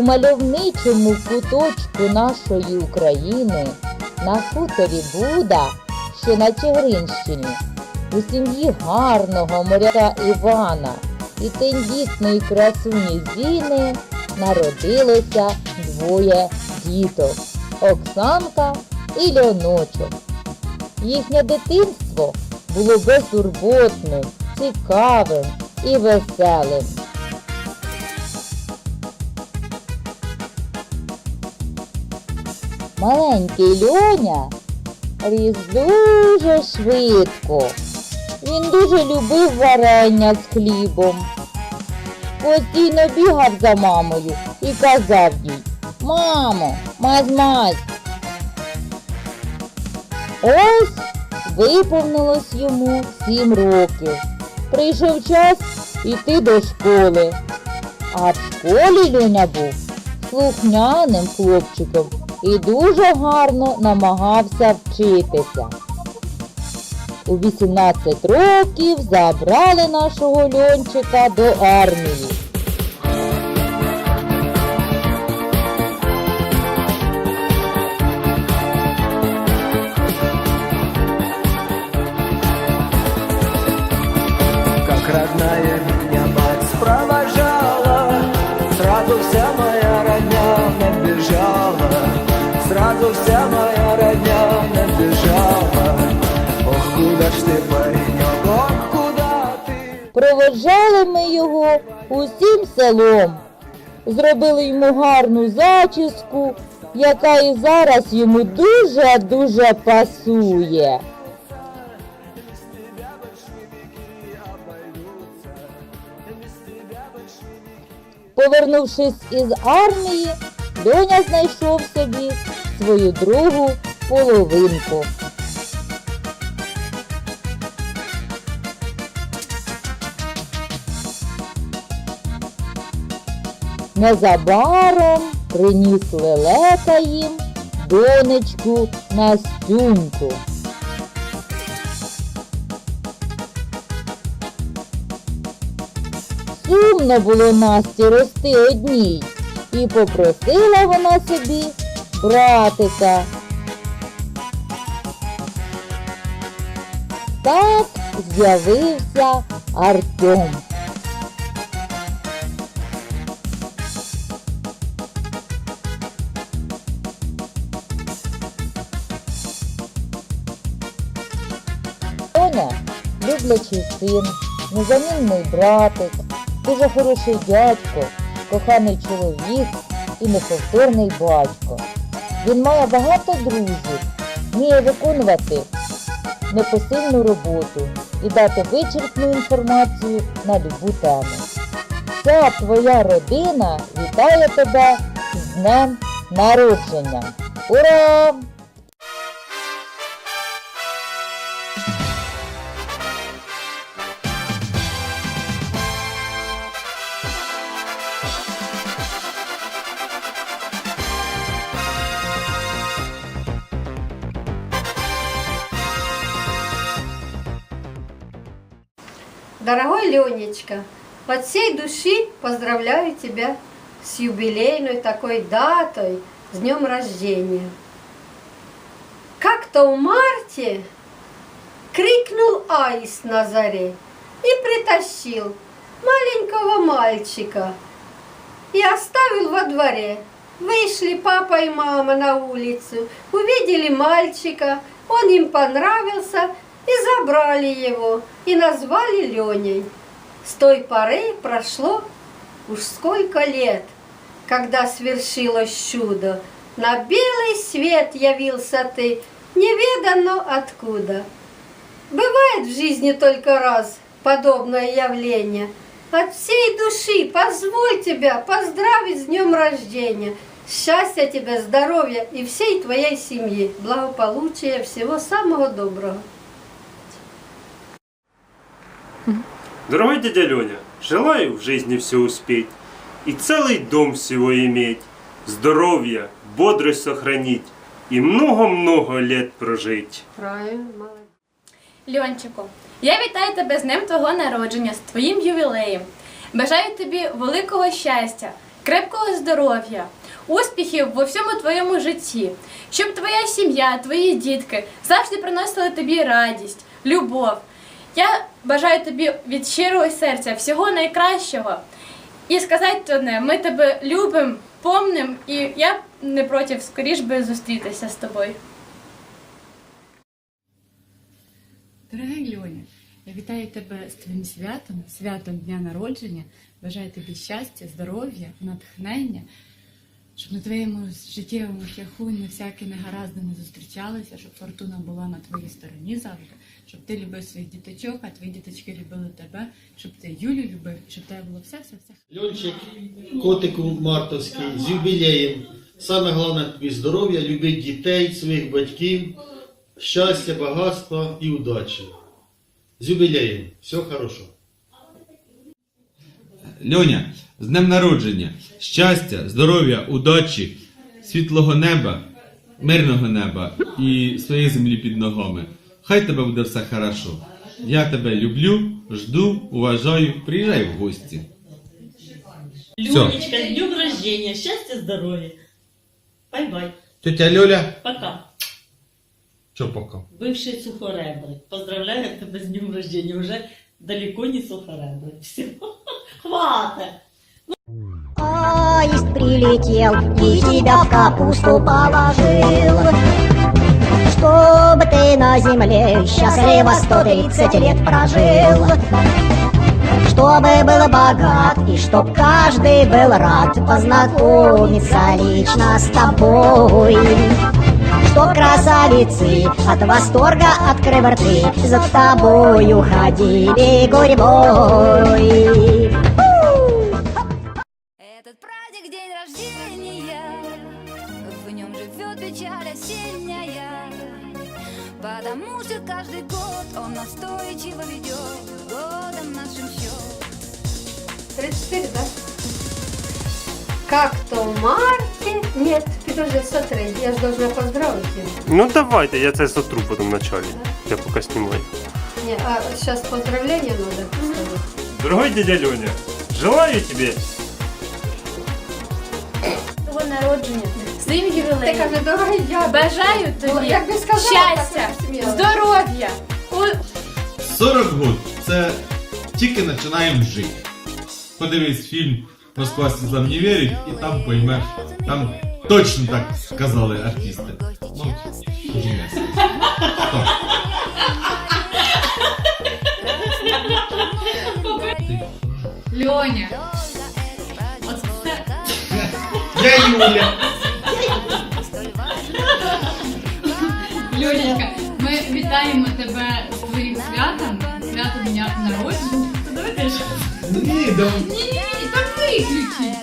У мальовничому куточку нашої України на хуторі Буда, що на Чигиринщині, у сім'ї гарного моряка Івана і тендітної красуні Зіни народилося двоє діток Оксанка і Льоночок. Їхнє дитинство було безтурботним, цікавим і веселим. Маленький Льоня ріс дуже швидко. Він дуже любив варення з хлібом. Постійно бігав за мамою і казав їй Мамо, мазь-мазь. Ось виповнилось йому сім років. Прийшов час іти до школи. А в школі Льоня був слухняним хлопчиком і дуже гарно намагався вчитися. У 18 років забрали нашого льончика до армії. Сразу вся моя родня набежала Ох, куда ж ты, паренек, ох, куда ты Проводжали ми його усім селом. Зробили йому гарну зачіску, яка і зараз йому дуже-дуже пасує. Повернувшись із армії, Льоня знайшов собі свою другу половинку. Незабаром приніс лелека їм донечку Настюньку. Сумно було Насті рости одній, і попросила вона собі братика. Так з'явився Артем. Тоня люблячий син, незамінний братик, дуже хороший дядько, коханий чоловік і неповторний батько. Він має багато друзів, вміє виконувати непосильну роботу і дати вичерпну інформацію на любу тему. Вся твоя родина вітає тебе з днем народження. Ура! Дорогой Ленечка, от всей души поздравляю тебя с юбилейной такой датой, с днем рождения. Как-то в марте крикнул аист на заре и притащил маленького мальчика и оставил во дворе. Вышли папа и мама на улицу, увидели мальчика, он им понравился и забрали его и назвали Леней. С той поры прошло уж сколько лет, когда свершилось чудо. На белый свет явился ты, неведано откуда. Бывает в жизни только раз подобное явление. От всей души позволь тебя поздравить с днем рождения. Счастья тебе, здоровья и всей твоей семьи. Благополучия, всего самого доброго. Дорогой дядя Леня, желаю в жизни все успеть и целый дом всего иметь, здоровья, бодрость сохранить и много-много лет прожить. Правильно, молодец. Льончику, я вітаю тебе з днем твого народження, з твоїм ювілеєм. Бажаю тобі великого щастя, крепкого здоров'я, успіхів во всьому твоєму житті, щоб твоя сім'я, твої дітки завжди приносили тобі радість, любов. Я бажаю тобі від щирого серця всього найкращого. І сказати одне, ми тебе любимо, помним, і я не проти скоріш би зустрітися з тобою. Дорогий Льоня, я вітаю тебе з твоїм святом, святом дня народження. Бажаю тобі щастя, здоров'я, натхнення, щоб на твоєму життєвому шляху не всякі негаразди не зустрічалися, щоб фортуна була на твоїй стороні завжди, щоб ти любив своїх діточок, а твої діточки любили тебе, щоб ти Юлю любив, щоб тебе було все-все-все. Льончик, котику Мартовський, з юбілеєм. Саме головне тобі здоров'я, любити дітей, своїх батьків, щастя, багатства і удачі. З юбілеєм. Всього хорошого. Льоня, з днем народження, щастя, здоров'я, удачі, світлого неба, мирного неба і своєї землі під ногами. Хай тебе буде все хорошо. Я тебе люблю, жду, уважаю, приїжджай в гості. Люнечка, с днем рождения, счастья, здоровья. Бай-бай. Тетя Льоля, Пока. що пока? Бывший сухоребрый. Поздравляю тебя с днем рождения. Уже далеко не сухоребрый. Все. Хватит. Аист прилетел и тебя в капусту положил. Чтобы ты на земле счастливо 130 лет прожил. Чтобы был богат и чтоб каждый был рад Познакомиться лично с тобой. Чтоб красавицы от восторга открыв рты За тобою ходили гурьбой нем живет печаль осенняя. Потому что каждый год он настойчиво ведет годом нашим счет. 34, да? Как-то в марте... Нет, подожди, смотри, я же должна поздравить его. Ну давайте, я це сотру потім в началі. Я поки знімаю. Не, а сейчас поздравления надо поставить. Дорогой дядя Льоня, желаю тебе Того народження, Ти ювілеєм. каже, дорогий дядя. Бажаю тобі Як би сказала, щастя, здоров'я, у- 40 год це тільки починаємо жити. Подивись фільм Москва слізам не вірить і там поймеш. Там точно так сказали артисти. Ну. Льоня, Я Юля. Вітаємо тебе з твоїм святом, свято дня народження. Давай теж. Ні, да. Ні, ні, там виключи.